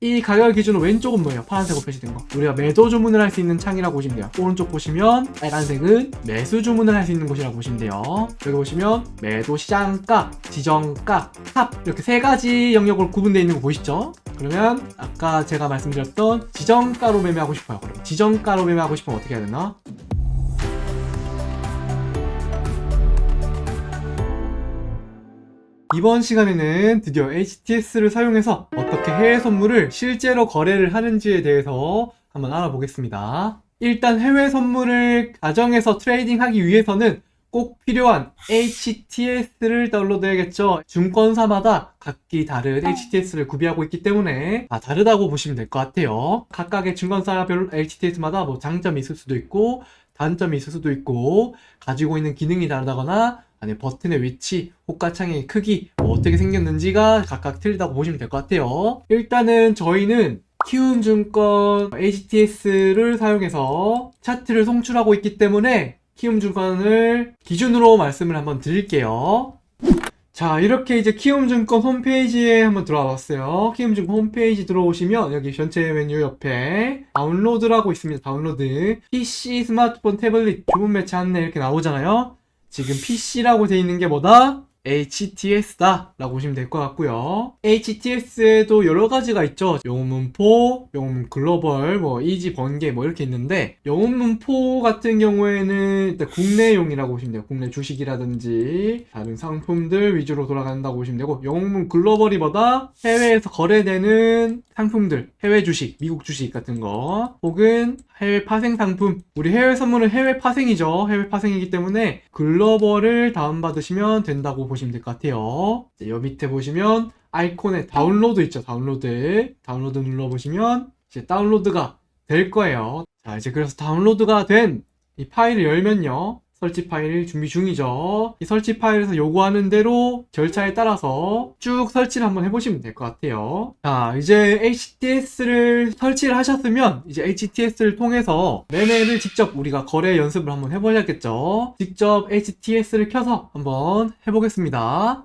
이 가격을 기준으로 왼쪽은 뭐예요? 파란색으로 표시된 거. 우리가 매도 주문을 할 수 있는 창이라고 보시면 돼요. 오른쪽 보시면 빨간색은 매수 주문을 할 수 있는 곳이라고 보시면 돼요. 여기 보시면 매도 시장가, 지정가, 탑 이렇게 세 가지 영역으로 구분되어 있는 거 보이시죠? 그러면 아까 제가 말씀드렸던 지정가로 매매하고 싶어요. 그럼 지정가로 매매하고 싶으면 어떻게 해야 되나? 이번 시간에는 드디어 HTS를 사용해서 어떻게 해외 선물을 실제로 거래를 하는지에 대해서 한번 알아보겠습니다. 일단 해외 선물을 가정에서 트레이딩 하기 위해서는 꼭 필요한 HTS를 다운로드해야겠죠. 증권사마다 각기 다른 HTS를 구비하고 있기 때문에 아, 다르다고 보시면 될 것 같아요. 각각의 증권사별 HTS마다 뭐 장점이 있을 수도 있고 단점이 있을 수도 있고 가지고 있는 기능이 다르다거나 아니 버튼의 위치, 호가창의 크기 뭐 어떻게 생겼는지가 각각 틀리다고 보시면 될 것 같아요. 일단은 저희는 키움증권 HTS를 사용해서 차트를 송출하고 있기 때문에 키움증권을 기준으로 말씀을 한번 드릴게요. 자, 이렇게 이제 키움증권 홈페이지에 한번 들어와 봤어요. 키움증권 홈페이지 들어오시면 여기 전체 메뉴 옆에 다운로드라고 있습니다. 다운로드. PC, 스마트폰, 태블릿, 주문 매체 안내 이렇게 나오잖아요. 지금 PC라고 돼 있는 게 뭐다? HTS다 라고 보시면 될 것 같고요. HTS에도 여러 가지가 있죠. 영문포, 영문 글로벌, 뭐 이지 번개 뭐 이렇게 있는데 영문포 같은 경우에는 일단 국내용이라고 보시면 돼요. 국내 주식이라든지 다른 상품들 위주로 돌아간다고 보시면 되고 영문 글로벌이 뭐다? 해외에서 거래되는 상품들 해외 주식, 미국 주식 같은 거 혹은 해외 파생 상품. 우리 해외 선물은 해외 파생이죠. 해외 파생이기 때문에 글로벌을 다운받으시면 된다고 보시면 될 것 같아요. 이제 여 밑에 보시면 아이콘에 다운로드 있죠 다운로드. 다운로드 눌러보시면 이제 다운로드가 될 거예요. 자 이제 그래서 다운로드가 된 이 파일을 열면요 설치 파일 준비 중이죠. 이 설치 파일에서 요구하는 대로 절차에 따라서 쭉 설치를 한번 해보시면 될 것 같아요. 자, 이제 HTS를 설치를 하셨으면 이제 HTS를 통해서 매매를 직접 우리가 거래 연습을 한번 해보셔야겠죠. 직접 HTS를 켜서 한번 해보겠습니다.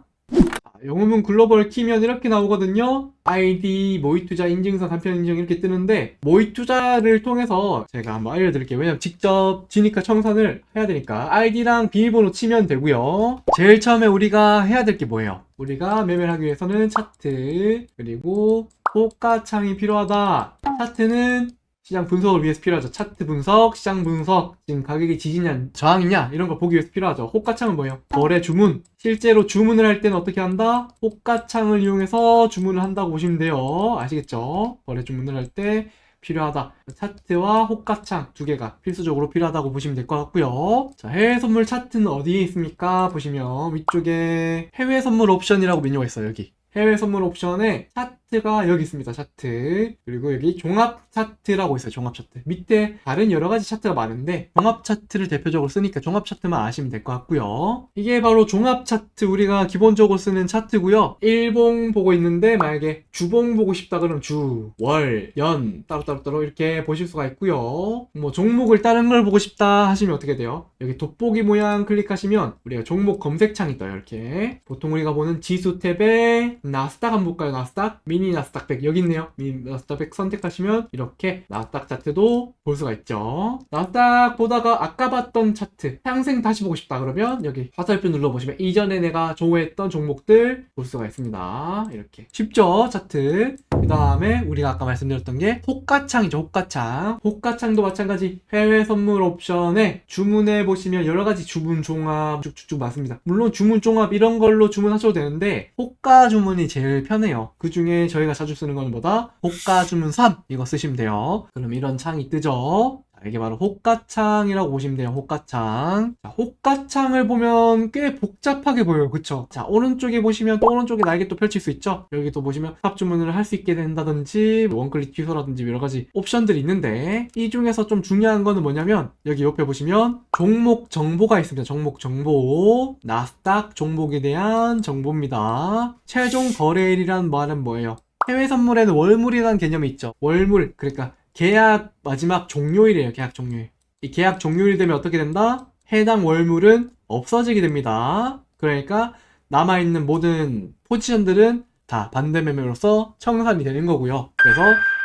영어문 글로벌 키면 이렇게 나오거든요. 아이디, 모의투자 인증서, 간편 인증 이렇게 뜨는데 모의투자를 통해서 제가 한번 알려드릴게요. 왜냐면 직접 지니까 청산을 해야 되니까 아이디랑 비밀번호 치면 되고요. 제일 처음에 우리가 해야 될 게 뭐예요? 우리가 매매를 하기 위해서는 차트 그리고 호가창이 필요하다. 차트는 시장 분석을 위해서 필요하죠. 차트 분석, 시장 분석, 지금 가격이 지지냐, 저항이냐, 이런 걸 보기 위해서 필요하죠. 호가창은 뭐예요? 거래 주문. 실제로 주문을 할 때는 어떻게 한다? 호가창을 이용해서 주문을 한다고 보시면 돼요. 아시겠죠? 거래 주문을 할 때 필요하다. 차트와 호가창 두 개가 필수적으로 필요하다고 보시면 될 것 같고요. 자, 해외 선물 차트는 어디에 있습니까? 보시면 위쪽에 해외 선물 옵션이라고 메뉴가 있어요. 여기. 해외 선물 옵션에 차트 가 여기 있습니다. 차트. 그리고 여기 종합 차트라고 있어요. 종합 차트. 밑에 다른 여러 가지 차트가 많은데 종합 차트를 대표적으로 쓰니까 종합 차트만 아시면 될 것 같고요. 이게 바로 종합 차트 우리가 기본적으로 쓰는 차트고요. 일봉 보고 있는데 만약에 주봉 보고 싶다 그러면 주, 월, 연 따로따로따로 이렇게 보실 수가 있고요. 뭐 종목을 다른 걸 보고 싶다 하시면 어떻게 돼요? 여기 돋보기 모양 클릭하시면 우리가 종목 검색창이 떠요. 이렇게. 보통 우리가 보는 지수 탭에 나스닥 한번 볼까요? 나스닥? 미니 나스닥 100 여기 있네요. 미니 나스닥 100 선택하시면 이렇게 나스닥 차트도 볼 수가 있죠. 나스닥 보다가 아까 봤던 차트 상생 다시 보고 싶다 그러면 여기 화살표 눌러보시면 이전에 내가 좋아했던 종목들 볼 수가 있습니다. 이렇게 쉽죠? 차트. 그 다음에 우리가 아까 말씀드렸던 게 호가창이죠. 호가창. 호가창도 마찬가지 해외 선물 옵션에 주문해 보시면 여러 가지 주문 종합 쭉쭉쭉 맞습니다. 물론 주문 종합 이런 걸로 주문하셔도 되는데 호가 주문이 제일 편해요. 그 중에 저희가 자주 쓰는 건 뭐다? 호가 주문 3 이거 쓰시면 돼요. 그럼 이런 창이 뜨죠. 자, 이게 바로 호가창이라고 보시면 돼요. 호가창. 자, 호가창을 보면 꽤 복잡하게 보여요. 그쵸? 자, 오른쪽에 보시면 또 오른쪽에 날개 또 펼칠 수 있죠? 여기 또 보시면 탑 주문을 할 수 있게 된다든지, 원클릭 취소라든지 여러 가지 옵션들이 있는데, 이 중에서 좀 중요한 거는 뭐냐면, 여기 옆에 보시면 종목 정보가 있습니다. 종목 정보. 나스닥 종목에 대한 정보입니다. 최종 거래일이란 말은 뭐예요? 해외 선물에는 월물이라는 개념이 있죠. 월물. 그러니까 계약 마지막 종료일이에요. 계약 종료일. 이 계약 종료일 되면 어떻게 된다? 해당 월물은 없어지게 됩니다. 그러니까 남아있는 모든 포지션들은 다 반대 매매로서 청산이 되는 거고요. 그래서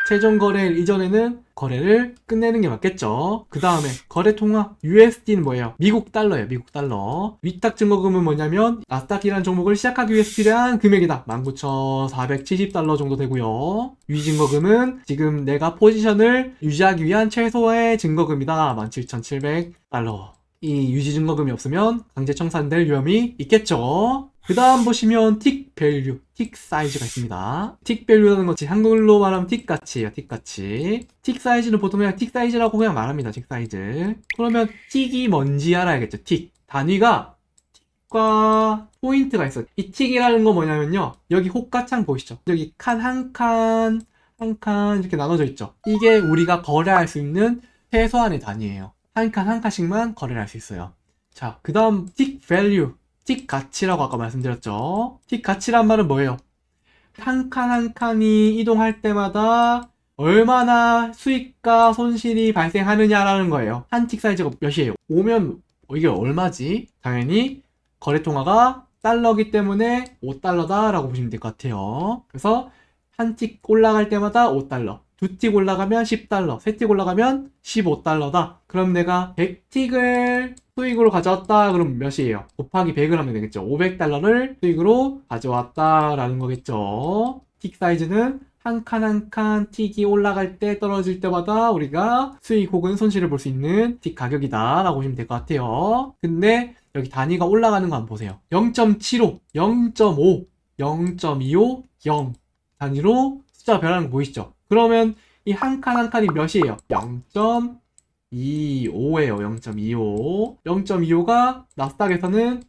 최종 거래일 이전에는 거래를 끝내는 게 맞겠죠. 그 다음에 거래 통화 USD는 뭐예요? 미국 달러예요. 미국 달러. 위탁 증거금은 뭐냐면 나스닥이라는 종목을 시작하기 위해서 필요한 금액이다. 19,470달러 정도 되고요. 유증거금은 지금 내가 포지션을 유지하기 위한 최소의 증거금이다. 17,700달러. 이 유지 증거금이 없으면 강제 청산될 위험이 있겠죠. 그 다음 보시면 틱 밸류, 틱 사이즈가 있습니다. 틱 밸류라는 것이 한글로 말하면 틱 가치예요, 틱 가치. 틱 사이즈는 보통 그냥 틱 사이즈라고 그냥 말합니다, 틱 사이즈. 그러면 틱이 뭔지 알아야겠죠, 틱. 단위가 틱과 포인트가 있어요. 이 틱이라는 거 뭐냐면요. 여기 호가창 보이시죠? 여기 칸 한 칸, 한 칸 이렇게 나눠져 있죠. 이게 우리가 거래할 수 있는 최소한의 단위예요. 한 칸 한 칸씩만 거래를 할 수 있어요. 자, 그 다음 틱 밸류, 틱 가치라고 아까 말씀드렸죠. 틱 가치란 말은 뭐예요? 한 칸 한 칸이 이동할 때마다 얼마나 수익과 손실이 발생하느냐라는 거예요. 한 틱 사이즈가 몇이에요? 오면 어, 이게 얼마지? 당연히 거래 통화가 달러기 때문에 5달러다라고 보시면 될 것 같아요. 그래서 한 틱 올라갈 때마다 5달러. 두 틱 올라가면 10달러, 세 틱 올라가면 15달러다. 그럼 내가 100틱을 수익으로 가져왔다. 그럼 몇이에요? 곱하기 100을 하면 되겠죠. 500달러를 수익으로 가져왔다라는 거겠죠. 틱 사이즈는 한 칸 한 칸 틱이 올라갈 때 떨어질 때마다 우리가 수익 혹은 손실을 볼 수 있는 틱 가격이다 라고 보시면 될 것 같아요. 근데 여기 단위가 올라가는 거 한번 보세요. 0.75, 0.5, 0.25, 0 단위로 숫자가 변하는 거 보이시죠? 그러면 이 한 칸 한 칸이 몇이에요? 0.25예요. 0.25. 0.25가 나스닥에서는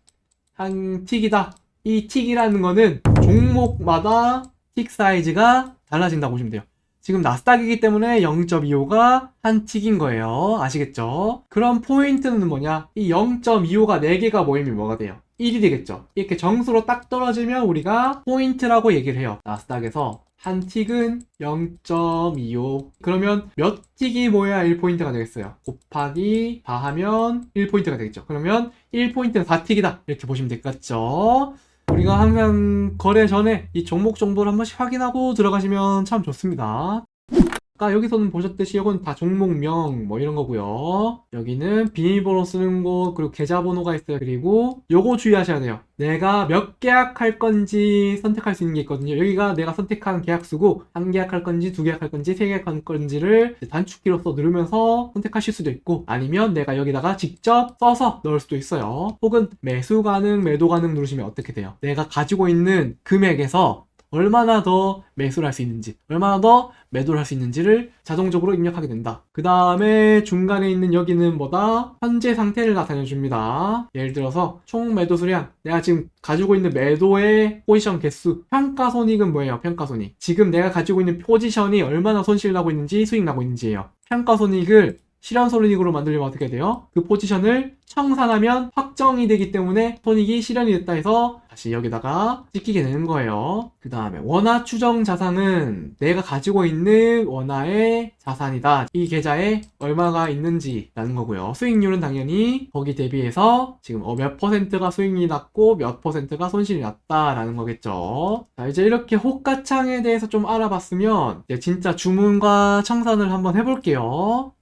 한 틱이다. 이 틱이라는 거는 종목마다 틱 사이즈가 달라진다고 보시면 돼요. 지금 나스닥이기 때문에 0.25가 한 틱인 거예요. 아시겠죠? 그럼 포인트는 뭐냐? 이 0.25가 4개가 모이면 뭐가 돼요? 1이 되겠죠. 이렇게 정수로 딱 떨어지면 우리가 포인트라고 얘기를 해요. 나스닥에서 한 틱은 0.25. 그러면 몇 틱이 모여야 1포인트가 되겠어요? 곱하기 4 하면 1포인트가 되겠죠. 그러면 1포인트는 4틱이다. 이렇게 보시면 될 것 같죠? 우리가 항상 거래 전에 이 종목 정보를 한 번씩 확인하고 들어가시면 참 좋습니다. 아까 여기서는 보셨듯이 이건 다 종목명 뭐 이런 거고요. 여기는 비밀번호 쓰는 곳 그리고 계좌번호가 있어요. 그리고 요거 주의하셔야 돼요. 내가 몇 계약 할 건지 선택할 수 있는 게 있거든요. 여기가 내가 선택한 계약수고 한 계약 할 건지 두 계약 할 건지 세 계약 할 건지를 단축키로서 누르면서 선택하실 수도 있고 아니면 내가 여기다가 직접 써서 넣을 수도 있어요. 혹은 매수 가능, 매도 가능 누르시면 어떻게 돼요? 내가 가지고 있는 금액에서 얼마나 더 매수를 할 수 있는지, 얼마나 더 매도를 할 수 있는지를 자동적으로 입력하게 된다. 그 다음에 중간에 있는 여기는 뭐다? 현재 상태를 나타내 줍니다. 예를 들어서 총 매도 수량, 내가 지금 가지고 있는 매도의 포지션 개수, 평가 손익은 뭐예요? 평가 손익. 지금 내가 가지고 있는 포지션이 얼마나 손실 나고 있는지 수익 나고 있는지예요. 평가 손익을 실현 손익으로 만들려면 어떻게 돼요? 그 포지션을 청산하면 확정이 되기 때문에 손익이 실현이 됐다 해서 다시 여기다가 찍히게 되는 거예요. 그 다음에 원화 추정 자산은 내가 가지고 있는 원화의 자산이다. 이 계좌에 얼마가 있는지라는 거고요. 수익률은 당연히 거기 대비해서 지금 어, 몇 퍼센트가 수익이 났고 몇 퍼센트가 손실이 났다라는 거겠죠. 자, 이제 이렇게 호가창에 대해서 좀 알아봤으면 진짜 주문과 청산을 한번 해볼게요.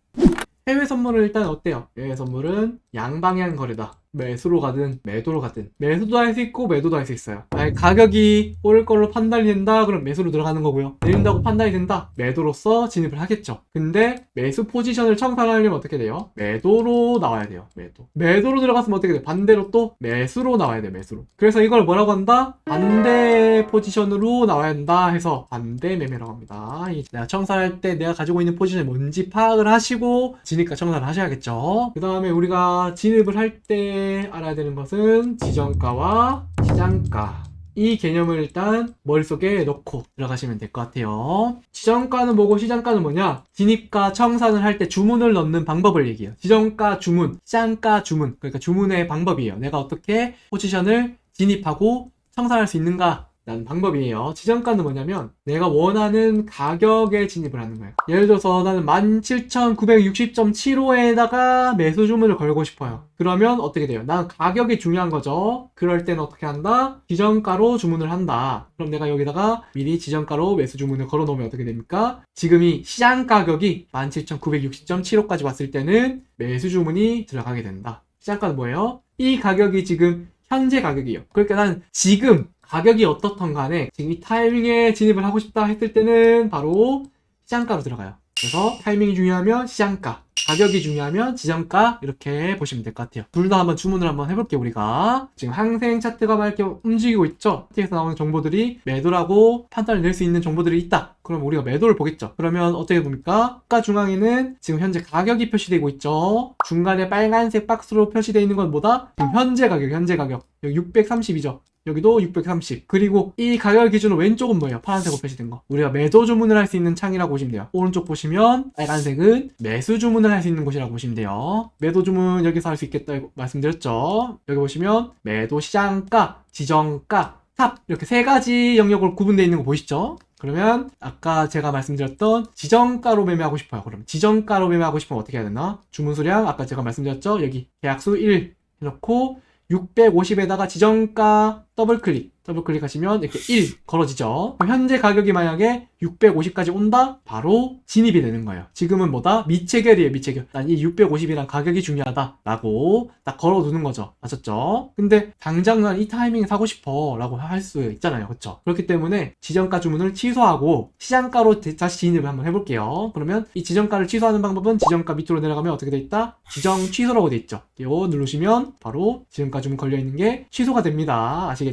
해외 선물은 일단 어때요? 해외 선물은 양방향 거래다. 매수로 가든 매도로 가든 매수도 할 수 있고 매도도 할 수 있어요. 만약 가격이 오를 걸로 판단이 된다 그럼 매수로 들어가는 거고요. 내린다고 판단이 된다 매도로서 진입을 하겠죠. 근데 매수 포지션을 청산하려면 어떻게 돼요? 매도로 나와야 돼요. 매도. 매도로 들어갔으면 어떻게 돼요? 반대로 또 매수로 나와야 돼요. 매수로. 그래서 이걸 뭐라고 한다? 반대 포지션으로 나와야 한다 해서 반대 매매라고 합니다. 이 내가 청산할 때 내가 가지고 있는 포지션이 뭔지 파악을 하시고 진입과 청산을 하셔야겠죠. 그 다음에 우리가 진입을 할 때 알아야 되는 것은 지정가와 시장가. 이 개념을 일단 머릿속에 넣고 들어가시면 될 것 같아요. 지정가는 뭐고 시장가는 뭐냐? 진입가 청산을 할 때 주문을 넣는 방법을 얘기해요. 지정가 주문, 시장가 주문. 그러니까 주문의 방법이에요. 내가 어떻게 포지션을 진입하고 청산할 수 있는가? 라는 방법이에요. 지정가는 뭐냐면 내가 원하는 가격에 진입을 하는 거예요. 예를 들어서 나는 17,960.75에다가 매수 주문을 걸고 싶어요. 그러면 어떻게 돼요? 난 가격이 중요한 거죠. 그럴 때는 어떻게 한다? 지정가로 주문을 한다. 그럼 내가 여기다가 미리 지정가로 매수 주문을 걸어 놓으면 어떻게 됩니까? 지금이 시장 가격이 17,960.75까지 왔을 때는 매수 주문이 들어가게 된다. 시장가는 뭐예요? 이 가격이 지금 현재 가격이에요. 그러니까 난 지금 가격이 어떻던 간에 지금 이 타이밍에 진입을 하고 싶다 했을 때는 바로 시장가로 들어가요. 그래서 타이밍이 중요하면 시장가, 가격이 중요하면 지정가 이렇게 보시면 될 것 같아요. 둘 다 한번 주문을 한번 해볼게요. 우리가 지금 항생 차트가 막 이렇게 움직이고 있죠. 차트에서 나오는 정보들이 매도라고 판단을 낼 수 있는 정보들이 있다. 그럼 우리가 매도를 보겠죠. 그러면 어떻게 봅니까? 가 중앙에는 지금 현재 가격이 표시되고 있죠. 중간에 빨간색 박스로 표시되어 있는 건 뭐다? 지금 현재 가격, 현재 가격. 여기 630이죠. 여기도 630. 그리고 이 가격 기준으로 왼쪽은 뭐예요? 파란색으로 표시된 거. 우리가 매도 주문을 할 수 있는 창이라고 보시면 돼요. 오른쪽 보시면 빨간색은 매수 주문을 할 수 있는 곳이라고 보시면 돼요. 매도 주문 여기서 할 수 있겠다 말씀드렸죠. 여기 보시면 매도 시장가, 지정가, 탑 이렇게 세 가지 영역으로 구분되어 있는 거 보이시죠? 그러면 아까 제가 말씀드렸던 지정가로 매매하고 싶어요. 그럼 지정가로 매매하고 싶으면 어떻게 해야 되나? 주문 수량 아까 제가 말씀드렸죠? 여기 계약수 1 해놓고 650에다가 지정가 더블 클릭, 더블 클릭하시면 이렇게 1 걸어지죠. 현재 가격이 만약에 650까지 온다? 바로 진입이 되는 거예요. 지금은 뭐다? 미체결이에요, 미체결. 난 이 650이란 가격이 중요하다. 라고 딱 걸어두는 거죠. 아셨죠? 근데 당장 난 이 타이밍에 사고 싶어. 라고 할 수 있잖아요. 그쵸? 그렇기 때문에 지정가 주문을 취소하고 시장가로 대- 다시 진입을 한번 해볼게요. 그러면 이 지정가를 취소하는 방법은 지정가 밑으로 내려가면 어떻게 돼 있다? 지정 취소라고 돼 있죠. 이거 누르시면 바로 지정가 주문 걸려 있는 게 취소가 됩니다. 아시겠죠?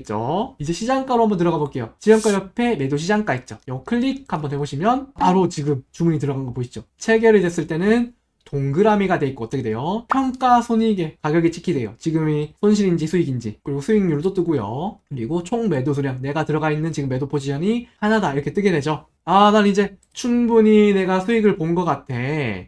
이제 시장가로 한번 들어가 볼게요. 지정가 옆에 매도 시장가 있죠. 이거 클릭 한번 해보시면 바로 지금 주문이 들어간 거 보이시죠? 체결이 됐을 때는 동그라미가 돼 있고 어떻게 돼요? 평가 손익의 가격이 찍히돼요. 지금이 손실인지 수익인지 그리고 수익률도 뜨고요. 그리고 총 매도 수량 내가 들어가 있는 지금 매도 포지션이 하나다 이렇게 뜨게 되죠. 아, 난 이제 충분히 내가 수익을 본 것 같아.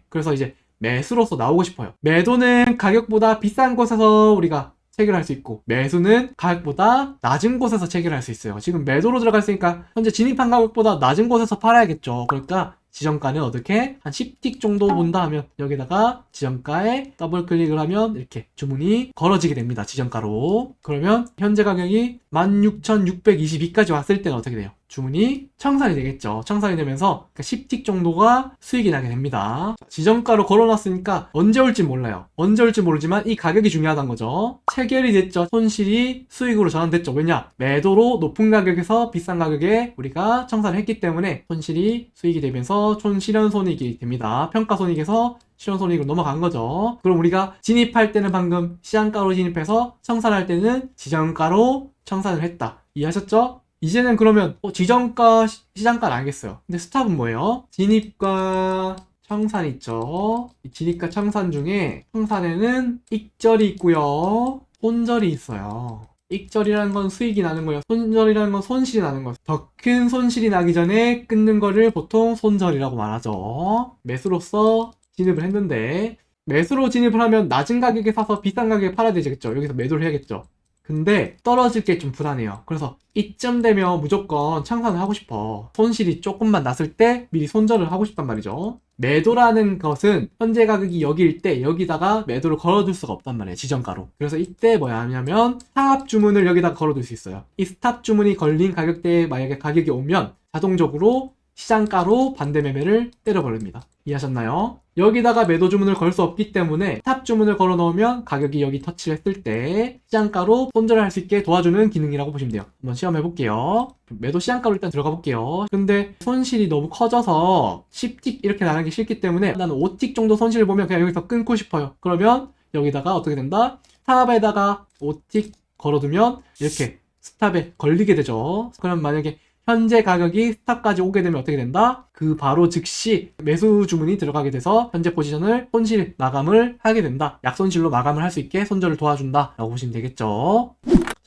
그래서 이제 매수로서 나오고 싶어요. 매도는 가격보다 비싼 곳에서 우리가 체결할 수 있고 매수는 가격보다 낮은 곳에서 체결할 수 있어요. 지금 매도로 들어갔으니까 현재 진입한 가격보다 낮은 곳에서 팔아야겠죠. 그러니까 지정가는 어떻게 한 10틱 정도 본다 하면 여기다가 지정가에 더블 클릭을 하면 이렇게 주문이 걸어지게 됩니다. 지정가로. 그러면 현재 가격이 16,622까지 왔을 때는 어떻게 돼요? 주문이 청산이 되겠죠. 청산이 되면서 10틱 정도가 수익이 나게 됩니다. 자, 지정가로 걸어놨으니까 언제 올지 몰라요. 언제 올지 모르지만 이 가격이 중요하다는 거죠. 체결이 됐죠. 손실이 수익으로 전환됐죠. 왜냐? 매도로 높은 가격에서 비싼 가격에 우리가 청산을 했기 때문에 손실이 수익이 되면서 촌실현 손익이 됩니다. 평가 손익에서 실현손익으로 넘어간 거죠. 그럼 우리가 진입할 때는 방금 시장가로 진입해서 청산할 때는 지정가로 청산을 했다. 이해하셨죠? 이제는 그러면 어, 지정가 시- 시장가는 알겠어요. 근데 스탑은 뭐예요? 진입과 청산 있죠. 이 진입과 청산 중에 청산에는 익절이 있고요. 손절이 있어요. 익절이라는 건 수익이 나는 거예요. 손절이라는 건 손실이 나는 거예요. 더 큰 손실이 나기 전에 끊는 거를 보통 손절이라고 말하죠. 매수로서 진입을 했는데 매수로 진입을 하면 낮은 가격에 사서 비싼 가격에 팔아야 되겠죠. 여기서 매도를 해야겠죠. 근데 떨어질 게 좀 불안해요. 그래서 이쯤 되면 무조건 창산을 하고 싶어. 손실이 조금만 났을 때 미리 손절을 하고 싶단 말이죠. 매도라는 것은 현재 가격이 여기일 때 여기다가 매도를 걸어둘 수가 없단 말이에요. 지정가로. 그래서 이때 뭐야 하냐면 스탑 주문을 여기다 걸어둘 수 있어요. 이 스탑 주문이 걸린 가격대에 만약에 가격이 오면 자동적으로 시장가로 반대 매매를 때려버립니다. 이해하셨나요? 여기다가 매도 주문을 걸 수 없기 때문에 탑 주문을 걸어 넣으면 가격이 여기 터치를 했을 때 시장가로 손절을 할 수 있게 도와주는 기능이라고 보시면 돼요. 한번 시험해 볼게요. 매도 시장가로 일단 들어가 볼게요. 근데 손실이 너무 커져서 10틱 이렇게 나가는 게 싫기 때문에 나는 5틱 정도 손실을 보면 그냥 여기서 끊고 싶어요. 그러면 여기다가 어떻게 된다? 탑에다가 5틱 걸어두면 이렇게 스탑에 걸리게 되죠. 그럼 만약에 현재 가격이 스탑까지 오게 되면 어떻게 된다? 그 바로 즉시 매수 주문이 들어가게 돼서 현재 포지션을 손실 마감을 하게 된다. 약손실로 마감을 할 수 있게 손절을 도와준다. 라고 보시면 되겠죠.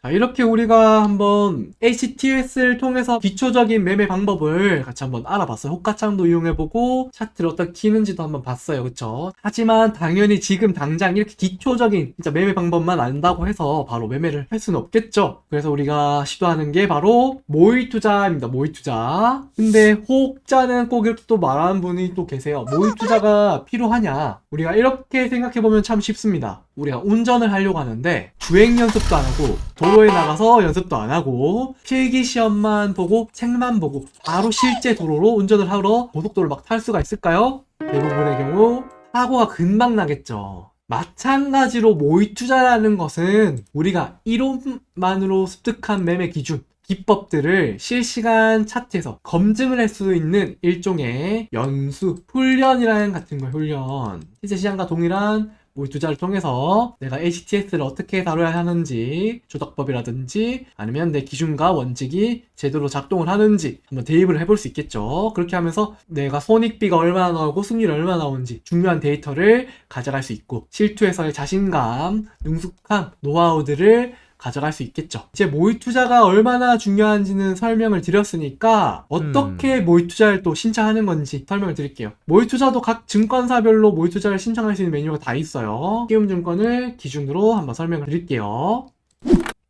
자, 이렇게 우리가 한번 HTS를 통해서 기초적인 매매 방법을 같이 한번 알아봤어요. 호가창도 이용해보고 차트를 어떻게 키는지도 한번 봤어요. 그쵸? 하지만 당연히 지금 당장 이렇게 기초적인 진짜 매매 방법만 안다고 해서 바로 매매를 할 수는 없겠죠. 그래서 우리가 시도하는 게 바로 모의 투자입니다. 모의 투자. 근데 호자는 꼭 이렇게 또 말하는 분이 또 계세요. 모의 투자가 필요하냐? 우리가 이렇게 생각해보면 참 쉽습니다. 우리가 운전을 하려고 하는데 주행 연습도 안 하고 도로에 나가서 연습도 안 하고 필기 시험만 보고 책만 보고 바로 실제 도로로 운전을 하러 고속도로를 막 탈 수가 있을까요? 대부분의 경우 사고가 금방 나겠죠. 마찬가지로 모의 투자라는 것은 우리가 이론만으로 습득한 매매 기준 기법들을 실시간 차트에서 검증을 할 수 있는 일종의 연수, 훈련이라는 같은 거 훈련. 실제 시장과 동일한 모의 투자를 통해서 내가 HTS를 어떻게 다뤄야 하는지 조작법이라든지 아니면 내 기준과 원칙이 제대로 작동을 하는지 한번 대입을 해볼 수 있겠죠. 그렇게 하면서 내가 손익비가 얼마나 나오고 승률이 얼마나 나오는지 중요한 데이터를 가져갈 수 있고 실투에서의 자신감, 능숙함, 노하우들을 가져갈 수 있겠죠. 이제 모의 투자가 얼마나 중요한지는 설명을 드렸으니까 어떻게 모의 투자를 또 신청하는 건지 설명을 드릴게요. 모의 투자도 각 증권사별로 모의 투자를 신청할 수 있는 메뉴가 다 있어요. 키움증권을 기준으로 한번 설명을 드릴게요.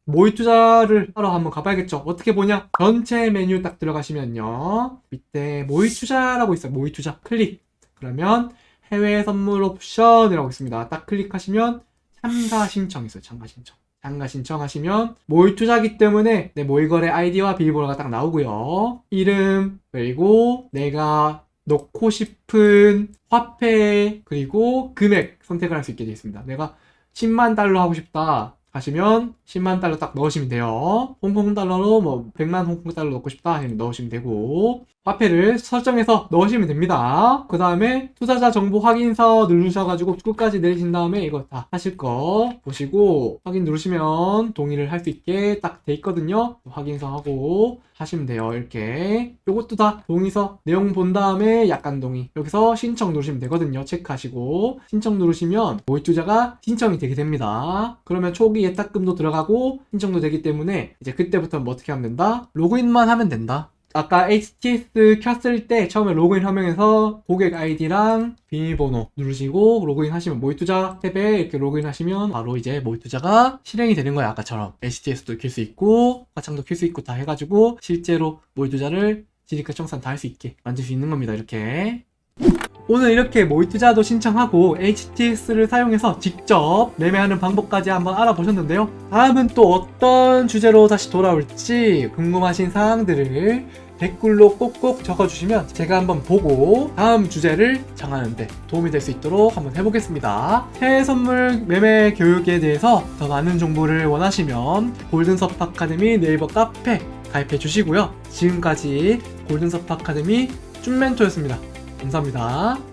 모의 투자를 하러 한번 가봐야겠죠. 어떻게 보냐? 전체 메뉴 딱 들어가시면요. 밑에 모의 투자라고 있어요. 모의 투자 클릭. 그러면 해외 선물 옵션이라고 있습니다. 딱 클릭하시면 참가 신청 있어요. 참가 신청. 참가 신청하시면 모의 투자기 때문에 내 모의 거래 아이디와 비밀번호가 딱 나오고요. 이름 그리고 내가 넣고 싶은 화폐 그리고 금액 선택을 할 수 있게 되어 있습니다. 내가 10만 달러 하고 싶다 하시면 10만 달러 딱 넣으시면 돼요. 홍콩 달러로 뭐 100만 홍콩 달러 넣고 싶다 하면 넣으시면 되고 화폐를 설정해서 넣으시면 됩니다. 그 다음에 투자자 정보 확인서 누르셔가지고 끝까지 내리신 다음에 이거 다 하실 거 보시고 확인 누르시면 동의를 할 수 있게 딱 돼 있거든요. 확인서 하고 하시면 돼요. 이렇게 요것도 다 동의서 내용 본 다음에 약간 동의 여기서 신청 누르시면 되거든요. 체크하시고 신청 누르시면 모의 투자가 신청이 되게 됩니다. 그러면 초기 예탁금도 들어가고 신청도 되기 때문에 이제 그때부터 뭐 어떻게 하면 된다? 로그인만 하면 된다. 아까 HTS 켰을 때 처음에 로그인 화면에서 고객 아이디랑 비밀번호 누르시고 로그인 하시면 모의투자 탭에 이렇게 로그인 하시면 바로 이제 모의투자가 실행이 되는 거야 아까처럼. HTS도 킬 수 있고 화창도 킬 수 있고 다 해가지고 실제로 모의투자를 지리카 청산 다 할 수 있게 만들 수 있는 겁니다 이렇게 오늘 이렇게 모의 투자도 신청하고 HTS를 사용해서 직접 매매하는 방법까지 한번 알아보셨는데요. 다음은 또 어떤 주제로 다시 돌아올지 궁금하신 사항들을 댓글로 꼭꼭 적어주시면 제가 한번 보고 다음 주제를 정하는데 도움이 될 수 있도록 한번 해보겠습니다. 해외 선물 매매 교육에 대해서 더 많은 정보를 원하시면 골든섭 아카데미 네이버 카페 가입해 주시고요. 지금까지 골든섭 아카데미 쭌멘토였습니다. 감사합니다.